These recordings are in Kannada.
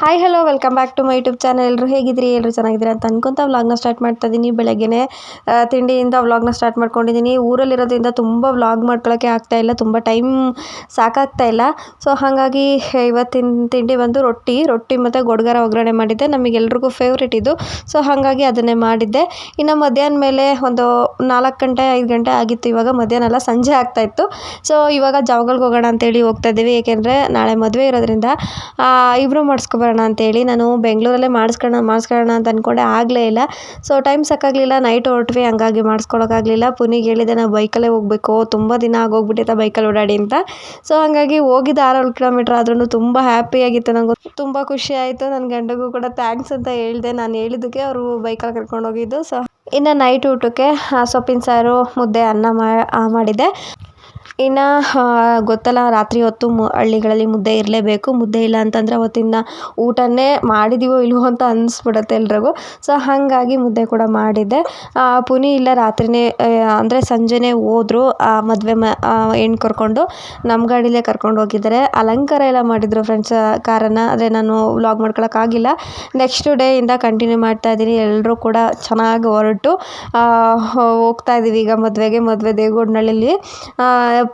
Hi hello welcome back to my YouTube channel ಎಲ್ಲರೂ ಹೇಗಿದ್ರಿ ಎಲ್ಲರೂ ಚೆನ್ನಾಗಿದ್ದೀರಾ ಅಂತ ಅನ್ಕೊಂತ ವ್ಲಾಗ್ನ ಸ್ಟಾರ್ಟ್ ಮಾಡ್ತಾ ಇದ್ದೀನಿ ಬೆಳಗ್ಗೆನೆ. ಆ, ತಿಂಡಿಯಿಂದ ವ್ಲಾಗ್ನ ಸ್ಟಾರ್ಟ್ ಮಾಡ್ಕೊಂಡಿದ್ದೀನಿ ಊರಲ್ಲಿರೋದ್ರಿಂದ ತುಂಬ ವ್ಲಾಗ್ ಮಾಡ್ಕೊಳ್ಳೋಕ್ಕೆ ಆಗ್ತಾಯಿಲ್ಲ ತುಂಬ ಟೈಮ್ ಸಾಕಾಗ್ತಾ ಇಲ್ಲ. ಸೊ ಹಾಗಾಗಿ ಇವತ್ತಿನ ತಿಂಡಿ ಬಂದು ರೊಟ್ಟಿ. ರೊಟ್ಟಿ ಮತ್ತು ಗೊಡ್ಗರ ಒಗ್ಗರಣೆ ಮಾಡಿದ್ದೆ. ನಮಗೆಲ್ರಿಗೂ ಫೇವ್ರೇಟ್ ಇದು. ಸೊ ಹಾಗಾಗಿ ಅದನ್ನೇ ಮಾಡಿದ್ದೆ. ಇನ್ನು ಮಧ್ಯಾಹ್ನ ಮೇಲೆ ಒಂದು ನಾಲ್ಕು ಗಂಟೆ ಐದು ಗಂಟೆ ಆಗಿತ್ತು. ಇವಾಗ ಮಧ್ಯಾಹ್ನ ಎಲ್ಲ ಸಂಜೆ ಆಗ್ತಾ ಇತ್ತು. ಸೊ ಇವಾಗ ಜಾವಗಳ್ಗೆ ಹೋಗೋಣ ಅಂತೇಳಿ ಹೋಗ್ತಾ ಇದ್ದೀವಿ. ಏಕೆಂದರೆ ನಾಳೆ ಮದುವೆ ಇರೋದ್ರಿಂದ ಇಬ್ಬರು ಮಾಡಿಸ್ಕೊಬರೋಣ ಅಂತೇಳಿ ನಾನು ಬೆಂಗಳೂರಲ್ಲೇ ಮಾಡಿಸ್ಕೊಳ್ಳೋಣ ಮಾಡಿಸ್ಕೊಳ್ಳೋಣ ಅಂತ ಅಂದ್ಕೊಂಡೆ ಆಗಲೇ ಇಲ್ಲ. ಸೊ ಟೈಮ್ ಸಾಕಾಗಲಿಲ್ಲ ನೈಟ್ ಹೊರಟ್ವಿ ಹಂಗಾಗಿ ಮಾಡಿಸ್ಕೊಳ್ಳೋಕ್ಕಾಗಲಿಲ್ಲ ಪುನಿಗೆ ಹೇಳಿದೆ ನಾವು ಬೈಕಲ್ಲೇ ಹೋಗಬೇಕು ತುಂಬ ದಿನ ಆಗೋಗ್ಬಿಟ್ಟಿದೆ ಬೈಕಲ್ಲಿ ಓಡಾಡಿ ಅಂತ. ಸೊ ಹಂಗಾಗಿ ಹೋಗಿದ್ದು ಆರೇಳು ಕಿಲೋಮೀಟ್ರ್ ಆದ್ರೂ ತುಂಬ ಹ್ಯಾಪಿಯಾಗಿತ್ತು ನನಗೆ ತುಂಬ ಖುಷಿ ಆಯಿತು. ನನ್ನ ಗಂಡಗೂ ಕೂಡ ಥ್ಯಾಂಕ್ಸ್ ಅಂತ ಹೇಳಿದೆ. ನಾನು ಹೇಳಿದ್ದಕ್ಕೆ ಅವರು ಬೈಕಲ್ಲಿ ಕರ್ಕೊಂಡು ಹೋಗಿದ್ದು ಸೊ ಇನ್ನು ನೈಟ್ ಊಟಕ್ಕೆ ಸೊಪ್ಪಿನ ಸಾರು ಮುದ್ದೆ ಅನ್ನ ಮಾ- ಆ, ಮಾಡಿದ್ದೆ. ಇನ್ನು ಗೊತ್ತಲ್ಲ ರಾತ್ರಿ ಹೊತ್ತು ಮು ಹಳ್ಳಿಗಳಲ್ಲಿ ಮುದ್ದೆ ಇರಲೇಬೇಕು. ಮುದ್ದೆ ಇಲ್ಲ ಅಂತಂದರೆ ಅವತ್ತಿನ ಊಟನೇ ಮಾಡಿದೀವೋ ಇಲ್ವೋ ಅಂತ ಅನ್ನಿಸ್ಬಿಡತ್ತೆ ಎಲ್ರಿಗೂ. ಸೊ ಹಾಗಾಗಿ ಮುದ್ದೆ ಕೂಡ ಮಾಡಿದ್ದೆ. ಆ, ಪುನಿ ಇಲ್ಲ ರಾತ್ರಿನೇ ಅಂದರೆ ಸಂಜೆನೇ ಹೋದ್ರು. ಮದುವೆ ಮ ಹೆಣ್ಣು ಕರ್ಕೊಂಡು ನಮ್ಮ ಗಾಡಿಲೇ ಕರ್ಕೊಂಡು ಹೋಗಿದ್ದಾರೆ. ಅಲಂಕಾರ ಎಲ್ಲ ಮಾಡಿದರು ಫ್ರೆಂಡ್ಸ್ ಕಾರನ್ನು. ಆದರೆ ನಾನು ವ್ಲಾಗ್ ಮಾಡ್ಕೊಳಕ್ಕಾಗಿಲ್ಲ ನೆಕ್ಸ್ಟ್ ಡೇಯಿಂದ ಕಂಟಿನ್ಯೂ ಮಾಡ್ತಾ ಇದ್ದೀನಿ. ಎಲ್ಲರೂ ಕೂಡ ಚೆನ್ನಾಗಿ ಹೊರಟು. ಆ, ಹೋಗ್ತಾ ಇದ್ದೀವಿ ಈಗ ಮದುವೆಗೆ. ಮದುವೆ ದೇವಗೋಡ್ನಳ್ಳಿಲಿ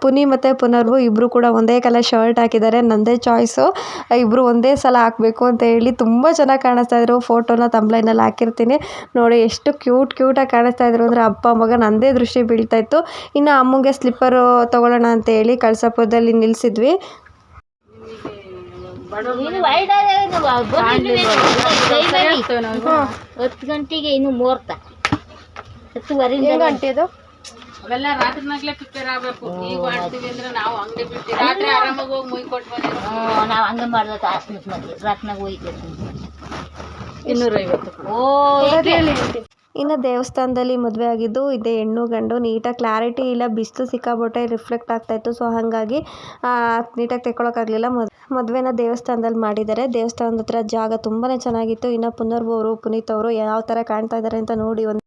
ಪುನಿ ಮತ್ತು ಪುನರ್ವು ಇಬ್ಬರು ಕೂಡ ಒಂದೇ ಕಲರ್ ಶರ್ಟ್ ಹಾಕಿದ್ದಾರೆ ನಂದೇ ಚಾಯ್ಸು ಇಬ್ಬರು ಒಂದೇ ಸಲ ಹಾಕಬೇಕು ಅಂತ ಹೇಳಿ ತುಂಬ ಚೆನ್ನಾಗಿ ಕಾಣಿಸ್ತಾ ಇದ್ರು. ಫೋಟೋನ ತಂಬ್ಲೈನಲ್ಲಿ ಹಾಕಿರ್ತೀನಿ. ನೋಡಿ ಎಷ್ಟು ಕ್ಯೂಟ್ ಕ್ಯೂಟಾಗಿ ಕಾಣಿಸ್ತಾ ಇದ್ರು ಅಂದರೆ ಅಪ್ಪ ಮಗ ನಂದೇ ದೃಷ್ಟಿ ಬೀಳ್ತಾ ಇತ್ತು. ಇನ್ನು ಅಮ್ಮಂಗೆ ಸ್ಲಿಪ್ಪರು ತೊಗೊಳ್ಳೋಣ ಅಂತ ಹೇಳಿ ಕಳಸಪುರದಲ್ಲಿ ನಿಲ್ಲಿಸಿದ್ವಿ ಹತ್ತು ಗಂಟೆಗೆ ಇನ್ನು ಮೂರ್ತ. ಹತ್ತುವರೆ ಗಂಟೆ ಇದು ಅವೆಲ್ಲ ರಾತ್ರಿನಾಗ್ಲೇ ಪ್ರಿಪೇರ್ ಆಗ್ಬೇಕು. ಈಗ ಮಾಡ್ತೀವಿ ಅಂದ್ರೆ ನಾವು ಅಂಗಡಿ ಬಿಡ್ತೀವಿ ರಾತ್ರಿ ಆರಾಮಾಗಿ ಹೋಗಿ ಮುಯ್ ಕೊಟ್ಟು ಬಂದಿರೋ ನಾವು ಹಂಗ ಮಾಡ್ಬೇಕು. ಆಸ್ಮಿತ್ ಮದ್ವೆ ರಾತ್ನಾಗ ಹೋಗಿ ಇನ್ನೂರೈವತ್ತು ಓ ಇನ್ನು ದೇವಸ್ಥಾನದಲ್ಲಿ ಮದುವೆ ಆಗಿದ್ದು ಇದೆ ಹೆಣ್ಣು ಗಂಡು ನೀಟಾಗಿ ಕ್ಲಾರಿಟಿ ಇಲ್ಲ ಬಿಸಿಲು ಸಿಕ್ಕಾಬಿಟ್ಟೆ ರಿಫ್ಲೆಕ್ಟ್ ಆಗ್ತಾಯಿತ್ತು ಸೊ ಹಾಗಾಗಿ ನೀಟಾಗಿ ತೆಕ್ಕೊಳಕ್ಕಾಗಲಿಲ್ಲ. ಮದ್ ಮದುವೆನ ದೇವಸ್ಥಾನದಲ್ಲಿ ಮಾಡಿದ್ದಾರೆ. ದೇವಸ್ಥಾನದ ಹತ್ರ ಜಾಗ ತುಂಬಾ ಚೆನ್ನಾಗಿತ್ತು. ಇನ್ನು ಪುನರ್ಬವರು ಪುನೀತ್ ಅವರು ಯಾವ ಥರ ಕಾಣ್ತಾ ಇದ್ದಾರೆ ಅಂತ ನೋಡಿ ಒಂದು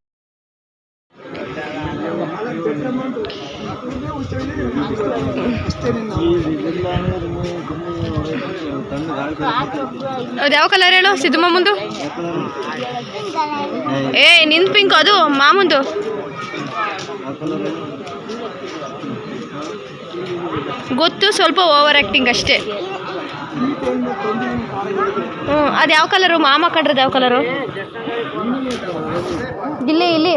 ಅದು ಯಾವ ಕಲರ್ ಹೇಳು? ಸಿದ್ದು ಮಾಮುಂದು ಏ ನಿಂದು ಪಿಂಕ್ ಅದು ಮಾಮುಂದು ಗೊತ್ತು, ಸ್ವಲ್ಪ ಓವರ್ ಆ್ಯಕ್ಟಿಂಗ್ ಅಷ್ಟೇ. ಹ್ಞೂ ಅದು ಯಾವ ಕಲರು ಮಾಮ ಕಂಡ್ರದ್ದು ಯಾವ ಕಲರು ಇಲ್ಲಿ ಇಲ್ಲಿ.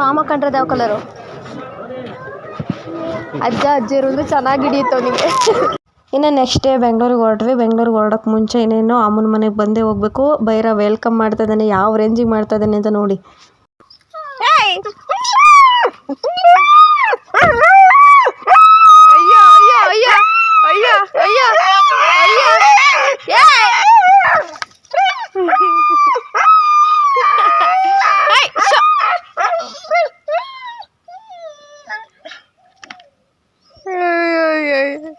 ಮಾಮ ಕಂಡ್ರೆ ಯಾವ ಕಲರು? ಅಜ್ಜ ಅಜ್ಜಿ ಇರೋದು ಚೆನ್ನಾಗಿ ಹಿಡಿಯುತ್ತೆ ನಿಮಗೆ ಇನ್ನು ನೆಕ್ಸ್ಟ್ ಡೇ ಬೆಂಗಳೂರಿಗೆ ಹೊರಟ್ವಿ. ಬೆಂಗಳೂರಿಗೆ ಹೊರಡೋಕೆ ಮುಂಚೆ ಇನ್ನೇನು ಅಮ್ಮನ ಮನೆಗೆ ಬಂದೇ ಹೋಗ್ಬೇಕು. ಬೈರ ವೆಲ್ಕಮ್ ಮಾಡ್ತಾ ಇದ್ದಾನೆ. ಯಾವ ರೇಂಜಿಗೆ ಮಾಡ್ತಾ ಇದ್ದಾನೆ ಅಂತ ನೋಡಿ ಅಯ್ಯೋ ಅಯ್ಯೋ ಅಯ್ಯೋ ಅಯ್ಯೋ ಅಯ್ಯೋ ಅಯ್ಯೋ ಏಯ್! ಏಯ್, ಶೋ. ಅಯ್ಯೋ, ಅಯ್ಯೋ, ಅಯ್ಯೋ.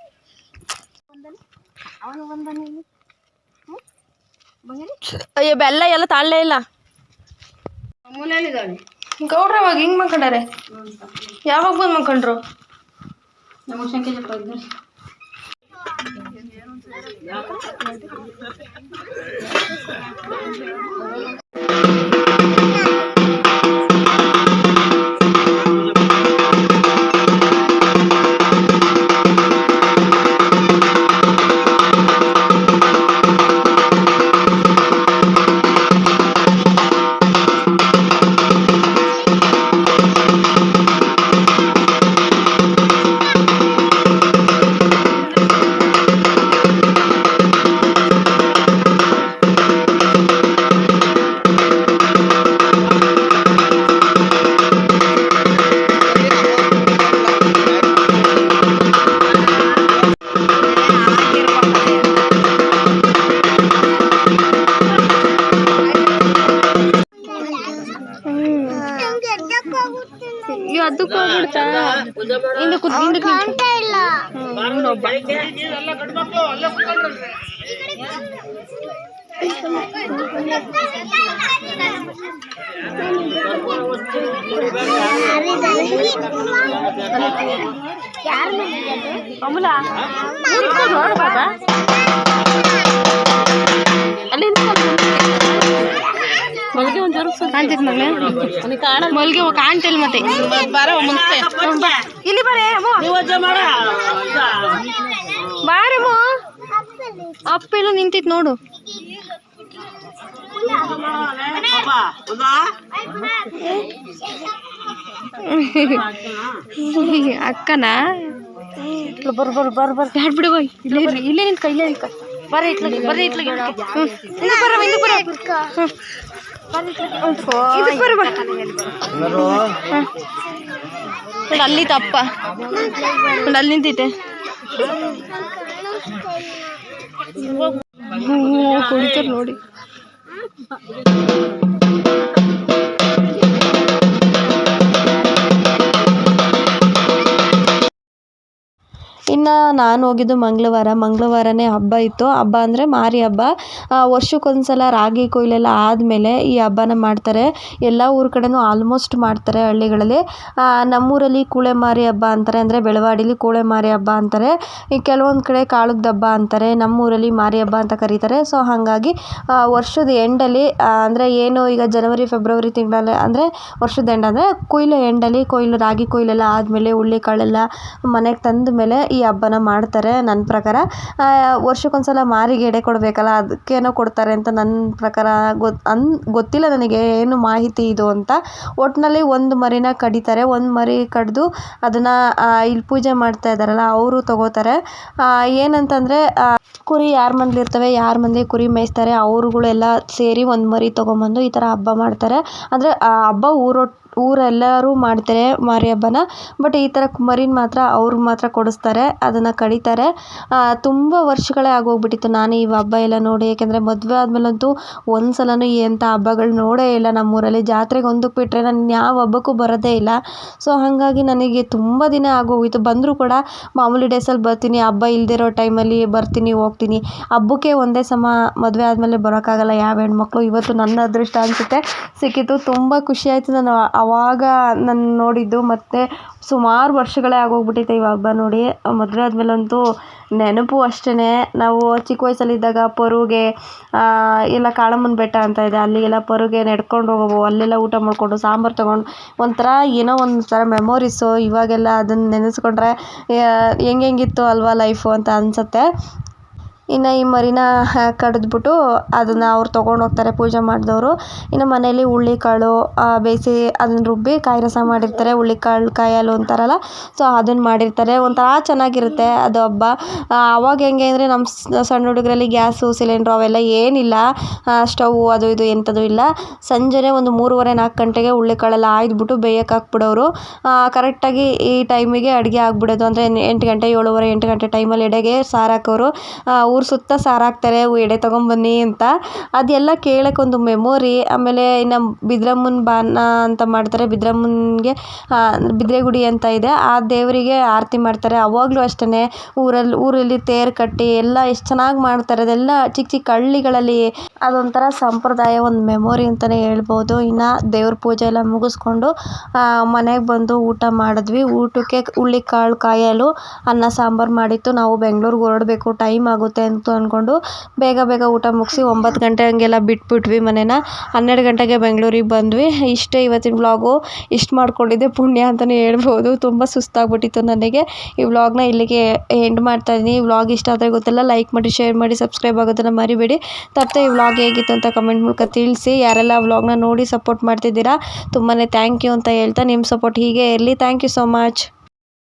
ಅಯ್ಯೋ ಬೆಲ್ಲ ಎಲ್ಲ ತಾಳಲೇ ಇಲ್ಲ. ಗೌಡ್ರ ಅವಾಗ ಹಿಂಗ್ ಮಲ್ಕೊಂಡಾರೆ? ಯಾವಾಗ ಬಂದು ಮಲ್ಕೊಂಡ್ರು? ಶಂಕೆ ಇದ್ದರು ಅದಕ್ಕೆ ಹೋಗ್ಬಿಡ್ತಾ ಇಂದು ಕುದ್ ಇಂದು ಅಮೂಲ ನೋಡ್ಬೋದಾ ಕಾಣ್ತೈತೆ ಮಗಳೇ ಮಲ್ಗೆ ಕಾಣ್ತಿಲ್ಲ ಮತ್ತೆ. ಬರ ಮುಂದೆ ಇಲ್ಲಿ ಬರೇ ಬಾರಮ್ಮ. ಅಪ್ಪ ಎಲ್ಲ ನಿಂತಿತ್ ನೋಡು. ಅಕ್ಕನ? ಬರ್ ಬರ್ ಬರ್ ಬರ್. ಬ್ಯಾಡ್ ಬಿಡು ಬೈ ಇಲ್ಲೇ ಇಲ್ಲೇ ನಿಂತ್ಕ ಇಲ್ಲೇ ನಿಂತ್ಕ. ಬರ್ರಿ ಇಟ್ಲಾಗೆ ಬರ್ರಿ ಇಟ್ಲಾಗೆ ಇದು ಬರ ಇದು ಬರ ಅಲ್ಲಿ ತಪ್ಪ. ಅಲ್ಲಿ ನಿಂತೈತೆ ಕುಡಿತಾರೆ ನೋಡಿ. ಇನ್ನು ನಾನು ಹೋಗಿದ್ದು ಮಂಗಳವಾರ. ಮಂಗಳವಾರನೇ ಹಬ್ಬ ಇತ್ತು. ಹಬ್ಬ ಅಂದರೆ ಮಾರಿ ಹಬ್ಬ. ವರ್ಷಕ್ಕೊಂದ್ಸಲ ರಾಗಿ ಕೊಯ್ಲೆಲ್ಲ ಆದಮೇಲೆ ಈ ಹಬ್ಬನ ಮಾಡ್ತಾರೆ. ಎಲ್ಲ ಊರ ಕಡೆಯೂ ಆಲ್ಮೋಸ್ಟ್ ಮಾಡ್ತಾರೆ ಹಳ್ಳಿಗಳಲ್ಲಿ. ನಮ್ಮೂರಲ್ಲಿ ಕೂಳೆ ಮಾರಿ ಹಬ್ಬ ಅಂತಾರೆ ಅಂದರೆ ಬೆಳವಾಡಿಲಿ ಕೂಳೆ ಮಾರಿ ಹಬ್ಬ ಅಂತಾರೆ. ಈ ಕೆಲವೊಂದು ಕಡೆ ಕಾಳದ ಹಬ್ಬ ಅಂತಾರೆ. ನಮ್ಮೂರಲ್ಲಿ ಮಾರಿ ಹಬ್ಬ ಅಂತ ಕರೀತಾರೆ. ಸೊ ಹಾಗಾಗಿ ವರ್ಷದ ಎಂಡಲ್ಲಿ ಅಂದರೆ ಏನು ಈಗ ಜನವರಿ, ಫೆಬ್ರವರಿ ತಿಂಗಳಲ್ಲಿ ಅಂದರೆ ವರ್ಷದ ಎಂಡ್ ಅಂದರೆ ಕೊಯ್ಲು ಎಂಡಲ್ಲಿ ಕೊಯ್ಲು, ರಾಗಿ ಕೊಯ್ಲೆಲ್ಲ ಆದಮೇಲೆ ಹುಳ್ಳಿ ಕಾಳೆಲ್ಲ ಮನೆಗೆ ತಂದ ಮೇಲೆ ಈ ಹಬ್ಬನ ಮಾಡ್ತಾರೆ ನನ್ನ ಪ್ರಕಾರ. ವರ್ಷಕ್ಕೊಂದು ವರ್ಷಕ್ಕೊಂದ್ಸಲ ಮಾರಿಗೆ ಎಡೆ ಕೊಡಬೇಕಲ್ಲ, ಅದಕ್ಕೇನೋ ಕೊಡ್ತಾರೆ ಅಂತ ನನ್ನ ಪ್ರಕಾರ ಗೊತ್ತು ಅನ್, ಗೊತ್ತಿಲ್ಲ ನನಗೆ ಏನು ಮಾಹಿತಿ ಇದು ಅಂತ. ಒಟ್ಟಿನಲ್ಲಿ ಒಂದು ಮರಿನ ಕಡಿತಾರೆ, ಒಂದು ಮರಿ ಕಡಿದು ಅದನ್ನು ಇಲ್ಲಿ ಪೂಜೆ ಮಾಡ್ತಾ ಇದ್ದಾರಲ್ಲ, ಅವರು ತಗೋತಾರೆ. ಏನಂತಂದರೆ ಕುರಿ ಯಾರ ಮಂದಿ ಇರ್ತವೆ, ಯಾರ ಮಂದಿ ಕುರಿ ಮೇಯಿಸ್ತಾರೆ ಅವ್ರುಗಳೆಲ್ಲ ಸೇರಿ ಒಂದು ಮರಿ ತೊಗೊಂಬಂದು ಈ ಥರ ಹಬ್ಬ ಮಾಡ್ತಾರೆ. ಅಂದರೆ, ಆ, ಹಬ್ಬ ಊರೊಟ್ಟು ಊರೆಲ್ಲರೂ ಮಾಡ್ತಾರೆ ಮಾರಿ ಹಬ್ಬನ ಬಟ್ ಈ ಥರ ಕುಮರಿನ ಮಾತ್ರ ಅವ್ರು ಮಾತ್ರ ಕೊಡಿಸ್ತಾರೆ, ಅದನ್ನು ಕಡಿತಾರೆ. ತುಂಬ ವರ್ಷಗಳೇ ಆಗೋಗ್ಬಿಟ್ಟಿತ್ತು ನಾನು ಈ ಹಬ್ಬ ಎಲ್ಲ ನೋಡಿ. ಏಕೆಂದರೆ ಮದುವೆ ಆದಮೇಲಂತೂ ಒಂದು ಈ ಎಂಥ ಹಬ್ಬಗಳು ನೋಡೇ ಇಲ್ಲ ನಮ್ಮೂರಲ್ಲಿ. ಜಾತ್ರೆಗೆ ಒಂದಕ್ಕೆ ಬಿಟ್ಟರೆ ನಾನು ಯಾವ ಹಬ್ಬಕ್ಕೂ ಬರೋದೇ ಇಲ್ಲ. ಸೊ ಹಾಗಾಗಿ ನನಗೆ ತುಂಬ ದಿನ ಆಗೋಗಿತ್ತು ಬಂದರೂ ಕೂಡ ಮಾಮೂಲಿ ಡೇಸಲ್ಲಿ ಬರ್ತೀನಿ, ಹಬ್ಬ ಇಲ್ದಿರೋ ಟೈಮಲ್ಲಿ ಬರ್ತೀನಿ, ಹೋಗ್ತೀನಿ. ಹಬ್ಬಕ್ಕೆ ಒಂದೇ ಸಮ ಮದುವೆ ಆದಮೇಲೆ ಬರೋಕ್ಕಾಗಲ್ಲ. ಯಾವ ಹೆಣ್ಮಕ್ಳು? ಇವತ್ತು ನನ್ನ ಅದೃಷ್ಟ ಅನಿಸುತ್ತೆ. ಸಿಕ್ಕಿತ್ತು ತುಂಬ ಖುಷಿ ಆಯಿತು. ನಾನು ಆವಾಗ ನಾನು ನೋಡಿದ್ದು ಮತ್ತು ಸುಮಾರು ವರ್ಷಗಳೇ ಆಗೋಗ್ಬಿಟ್ಟಿತ್ತು ಈ ಹಬ್ಬ ನೋಡಿ. ಮದುವೆ ಆದಮೇಲಂತೂ ನೆನಪು ಅಷ್ಟೇ ನಾವು ಚಿಕ್ಕ ವಯಸ್ಸಲ್ಲಿದ್ದಾಗ ಪೊರುಗೆ ಎಲ್ಲ ಕಾಳಮ್ಮನ ಬೆಟ್ಟ ಅಂತ ಇದೆ. ಅಲ್ಲಿಗೆಲ್ಲ ಪೊರುಗೆ ನೆಡ್ಕೊಂಡು ಹೋಗೋವು. ಅಲ್ಲೆಲ್ಲ ಊಟ ಮಾಡಿಕೊಂಡು, ಸಾಂಬಾರು ತೊಗೊಂಡು ಒಂಥರ ಏನೋ ಒಂಥರ ಮೆಮೊರೀಸು ಇವಾಗೆಲ್ಲ ಅದನ್ನು ನೆನೆಸ್ಕೊಂಡ್ರೆ ಹೆಂಗೆಂಗಿತ್ತು ಅಲ್ವಾ ಲೈಫು ಅಂತ ಅನಿಸುತ್ತೆ. ಇನ್ನು ಈ ಮರಿನ ಕಡಿದ್ಬಿಟ್ಟು ಅದನ್ನು ಅವ್ರು ತೊಗೊಂಡು ಹೋಗ್ತಾರೆ ಪೂಜೆ ಮಾಡಿದವರು. ಇನ್ನು ಮನೇಲಿ ಹುಳ್ಳಿಕಾಳು ಬೇಯಿಸಿ ಅದನ್ನ ರುಬ್ಬಿ ಕಾಯಿ ರಸ ಮಾಡಿರ್ತಾರೆ. ಹುಳ್ಳಿಕಾಳು ಕಾಯಿ ಹಾಲು ಅಂತಾರಲ್ಲ, ಸೊ ಅದನ್ನು ಮಾಡಿರ್ತಾರೆ. ಒಂಥರ ಚೆನ್ನಾಗಿರುತ್ತೆ ಅದು ಹಬ್ಬ. ಆವಾಗ ಹೆಂಗೆ ಅಂದರೆ ನಮ್ಮ ಸಣ್ಣ ಹುಡುಗರಲ್ಲಿ ಗ್ಯಾಸು, ಸಿಲಿಂಡ್ರು ಅವೆಲ್ಲ ಏನಿಲ್ಲ. ಸ್ಟವ್ ಅದು ಇದು ಎಂಥದ್ದು ಇಲ್ಲ. ಸಂಜೆನೇ ಒಂದು ಮೂರುವರೆ, ನಾಲ್ಕು ಗಂಟೆಗೆ ಹುಳ್ಳಿಕಾಳೆಲ್ಲ ಆಯ್ದುಬಿಟ್ಟು ಬೇಯಕ್ಕೆ ಹಾಕ್ಬಿಡೋರು. ಕರೆಕ್ಟಾಗಿ ಈ ಟೈಮಿಗೆ ಅಡುಗೆ ಆಗ್ಬಿಡೋದು. ಅಂದರೆ ಎಂಟು ಗಂಟೆ, ಏಳುವರೆ, ಎಂಟು ಗಂಟೆ ಟೈಮಲ್ಲಿ ಎಡೆಗೆ ಸಾರು ಹಾಕೋರು. ಊರು ಸುತ್ತ ಸಾರಾಗ್ತಾರೆ ಎಡೆ ತೊಗೊಂಬನ್ನಿ ಅಂತ. ಅದೆಲ್ಲ ಕೇಳೋಕ್ಕೊಂದು ಮೆಮೊರಿ ಆಮೇಲೆ ಇನ್ನು ಬಿದ್ರಮ್ಮನ ಬಾನ ಅಂತ ಮಾಡ್ತಾರೆ. ಬಿದ್ರಮ್ಮನಿಗೆ ಬಿದ್ರೆಗುಡಿ ಅಂತ ಇದೆ. ಆ ದೇವರಿಗೆ ಆರತಿ ಮಾಡ್ತಾರೆ. ಅವಾಗಲೂ ಅಷ್ಟೇ ಊರಲ್ಲಿ ಊರಲ್ಲಿ ತೇರು ಕಟ್ಟಿ ಎಲ್ಲ ಎಷ್ಟು ಚೆನ್ನಾಗಿ ಮಾಡ್ತಾರೆ. ಅದೆಲ್ಲ ಚಿಕ್ಕ ಚಿಕ್ಕ ಹಳ್ಳಿಗಳಲ್ಲಿ ಅದೊಂಥರ ಸಂಪ್ರದಾಯ, ಒಂದು ಮೆಮೊರಿ ಅಂತಲೇ ಹೇಳ್ಬೋದು. ಇನ್ನು ದೇವ್ರ ಪೂಜೆ ಎಲ್ಲ ಮುಗಿಸ್ಕೊಂಡು ಮನೆಗೆ ಬಂದು ಊಟ ಮಾಡಿದ್ವಿ. ಊಟಕ್ಕೆ ಹುಳ್ಳಿಕಾಳು ಕಾಳು ಕಾಯಲು ಅನ್ನ ಸಾಂಬಾರು ಮಾಡಿತ್ತು. ನಾವು ಬೆಂಗ್ಳೂರಿಗೆ ಹೊರಡಬೇಕು. ಟೈಮ್ ಆಗುತ್ತೆ. ಅಂತ ಅಂದ್ಕೊಂಡು ಬೇಗ ಬೇಗ ಊಟ ಮುಗಿಸಿ ಒಂಬತ್ತು ಗಂಟೆ ಹಂಗೆಲ್ಲ ಬಿಟ್ಬಿಟ್ವಿ ಮನೇನ. ಹನ್ನೆರಡು ಗಂಟೆಗೆ ಬೆಂಗಳೂರಿಗೆ ಬಂದ್ವಿ. ಇಷ್ಟೇ ಇವತ್ತಿನ ವ್ಲಾಗು. ಇಷ್ಟು ಮಾಡ್ಕೊಂಡಿದ್ದೆ ಪುಣ್ಯ ಅಂತಲೇ ಹೇಳ್ಬೋದು. ತುಂಬ ಸುಸ್ತಾಗ್ಬಿಟ್ಟಿತ್ತು ನನಗೆ. ಈ ವ್ಲಾಗ್ನ ಇಲ್ಲಿಗೆ ಎಂಡ್ ಮಾಡ್ತಾಯಿದ್ದೀನಿ ಈ ವ್ಲಾಗ್ ಇಷ್ಟ ಆದರೆ ಗೊತ್ತಿಲ್ಲ ಲೈಕ್ ಮಾಡಿ ಶೇರ್ ಮಾಡಿ ಸಬ್ಸ್ಕ್ರೈಬ್ ಆಗೋದನ್ನು ಮರಿಬೇಡಿ. ತಪ್ಪದೆ ಈ ವ್ಲಾಗ್ ಹೇಗಿತ್ತು ಅಂತ ಕಮೆಂಟ್ ಮೂಲಕ ತಿಳಿಸಿ. ಯಾರೆಲ್ಲ ವ್ಲಾಗ್ನ ನೋಡಿ ಸಪೋರ್ಟ್ ಮಾಡ್ತಿದ್ದೀರಾ ತುಂಬಾ ಥ್ಯಾಂಕ್ ಯು ಅಂತ ಹೇಳ್ತಾ, ನಿಮ್ಮ ಸಪೋರ್ಟ್ ಹೀಗೆ ಇರಲಿ. Thank you so much